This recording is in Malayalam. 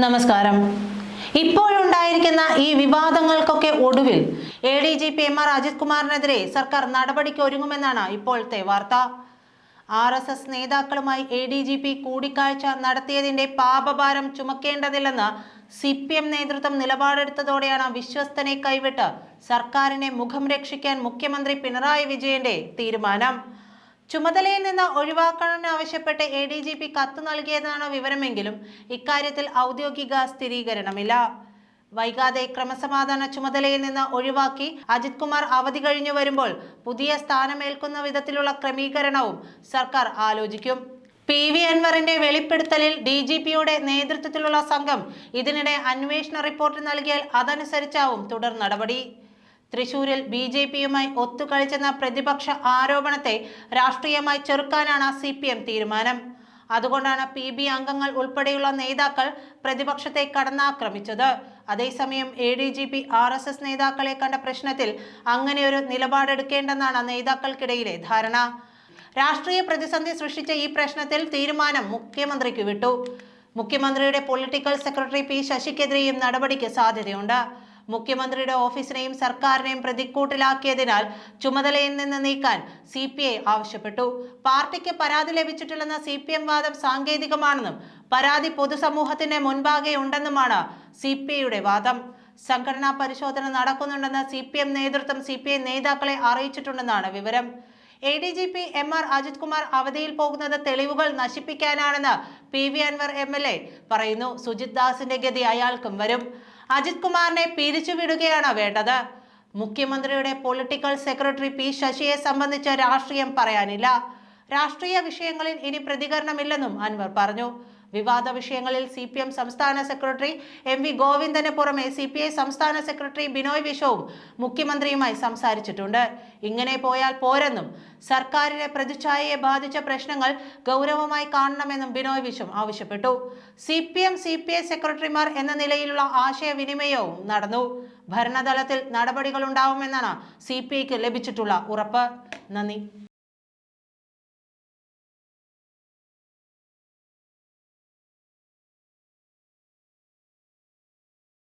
നമസ്കാരം. ഇപ്പോഴുണ്ടായിരിക്കുന്ന ഈ വിവാദങ്ങൾക്കൊക്കെ ഒടുവിൽ A D G P M R Ajith കുമാറിനെതിരെ സർക്കാർ നടപടിക്ക് ഒരുങ്ങുമെന്നാണ് ഇപ്പോഴത്തെ വാർത്ത. ആർ എസ് എസ് നേതാക്കളുമായി എ ഡി ജി പി കൂടിക്കാഴ്ച നടത്തിയതിന്റെ പാപഭാരം ചുമക്കേണ്ടതില്ലെന്ന് സി പി എം നേതൃത്വം നിലപാടെടുത്തതോടെയാണ് വിശ്വസ്തനെ കൈവിട്ട് സർക്കാരിനെ മുഖം രക്ഷിക്കാൻ മുഖ്യമന്ത്രി പിണറായി വിജയന്റെ തീരുമാനം. ചുമതലയിൽ നിന്ന് ഒഴിവാക്കണമെന്നാവശ്യപ്പെട്ട് എ ഡി ജി പി കത്ത് നൽകിയതാണ് വിവരമെങ്കിലും ഇക്കാര്യത്തിൽ ഔദ്യോഗിക സ്ഥിരീകരണമില്ല. വൈകാതെ ക്രമസമാധാന ചുമതലയിൽ നിന്ന് ഒഴിവാക്കി അജിത് കുമാർ അവധി കഴിഞ്ഞു വരുമ്പോൾ പുതിയ സ്ഥാനമേൽക്കുന്ന വിധത്തിലുള്ള ക്രമീകരണവും സർക്കാർ ആലോചിക്കും. പി വി അൻവറിന്റെ വെളിപ്പെടുത്തലിൽ ഡി ജി പിയുടെ നേതൃത്വത്തിലുള്ള സംഘം ഇതിനിടെ അന്വേഷണ റിപ്പോർട്ട് നൽകിയാൽ അതനുസരിച്ചാവും തുടർ നടപടി. തൃശൂരിൽ ബി ജെ പിയുമായി ഒത്തുകളിച്ചെന്ന പ്രതിപക്ഷ ആരോപണത്തെ രാഷ്ട്രീയമായി ചെറുക്കാനാണ് സി പി എം തീരുമാനം. അതുകൊണ്ടാണ് പി ബി അംഗങ്ങൾ ഉൾപ്പെടെയുള്ള നേതാക്കൾ പ്രതിപക്ഷത്തെ കടന്നാക്രമിച്ചത്. അതേസമയം A D G P R S S നേതാക്കളെ കണ്ട പ്രശ്നത്തിൽ അങ്ങനെയൊരു നിലപാടെടുക്കേണ്ടെന്നാണ് നേതാക്കൾക്കിടയിലെ ധാരണ. രാഷ്ട്രീയ പ്രതിസന്ധി സൃഷ്ടിച്ച ഈ പ്രശ്നത്തിൽ തീരുമാനം മുഖ്യമന്ത്രിക്ക് വിട്ടു. മുഖ്യമന്ത്രിയുടെ പൊളിറ്റിക്കൽ സെക്രട്ടറി പി ശശിക്കെതിരെയും നടപടിക്ക് സാധ്യതയുണ്ട്. മുഖ്യമന്ത്രിയുടെ ഓഫീസിനെയും സർക്കാരിനെയും പ്രതിക്കൂട്ടിലാക്കിയതിനാൽ ചുമതലയിൽ നിന്ന് നീക്കാൻ സി ആവശ്യപ്പെട്ടു. പാർട്ടിക്ക് പരാതി ലഭിച്ചിട്ടില്ലെന്ന സി വാദം സാങ്കേതികമാണെന്നും പരാതി പൊതുസമൂഹത്തിന്റെ മുൻപാകെ ഉണ്ടെന്നുമാണ് സി വാദം. സംഘടനാ പരിശോധന നടക്കുന്നുണ്ടെന്ന് സി പി എം നേതൃത്വം സി പി ഐ നേതാക്കളെ അറിയിച്ചിട്ടുണ്ടെന്നാണ് വിവരം. A D G P M R Ajith Kumar അവധിയിൽ പോകുന്നത് തെളിവുകൾ നശിപ്പിക്കാനാണെന്ന് P V Anvar M L A പറയുന്നു. സുജിത് ദാസിന്റെ ഗതി അയാൾക്കും വരും. അജിത് കുമാറിനെ പിരിച്ചുവിടുകയാണ് വേണ്ടത്. മുഖ്യമന്ത്രിയുടെ പൊളിറ്റിക്കൽ സെക്രട്ടറി പി ശശിയെ സംബന്ധിച്ച് രാഷ്ട്രീയം പറയാനില്ല. രാഷ്ട്രീയ വിഷയങ്ങളിൽ ഇനി പ്രതികരണമില്ലെന്നും അൻവർ പറഞ്ഞു. വിവാദ വിഷയങ്ങളിൽ സി പി എം സംസ്ഥാന സെക്രട്ടറി എം വി ഗോവിന്ദന് പുറമെ സി പി ഐ സംസ്ഥാന സെക്രട്ടറി ബിനോയ് വിശ്വവും മുഖ്യമന്ത്രിയുമായി സംസാരിച്ചിട്ടുണ്ട്. ഇങ്ങനെ പോയാൽ പോരെന്നും സർക്കാരിനെ പ്രതിച്ഛായയെ ബാധിച്ച പ്രശ്നങ്ങൾ ഗൗരവമായി കാണണമെന്നും ബിനോയ് വിശ്വം ആവശ്യപ്പെട്ടു. C P M C P I സെക്രട്ടറിമാർ എന്ന നിലയിലുള്ള ആശയവിനിമയവും നടന്നു. ഭരണതലത്തിൽ നടപടികളുണ്ടാവുമെന്നാണ് സി പി ഐക്ക് ലഭിച്ചിട്ടുള്ള ഉറപ്പ്. നന്ദി.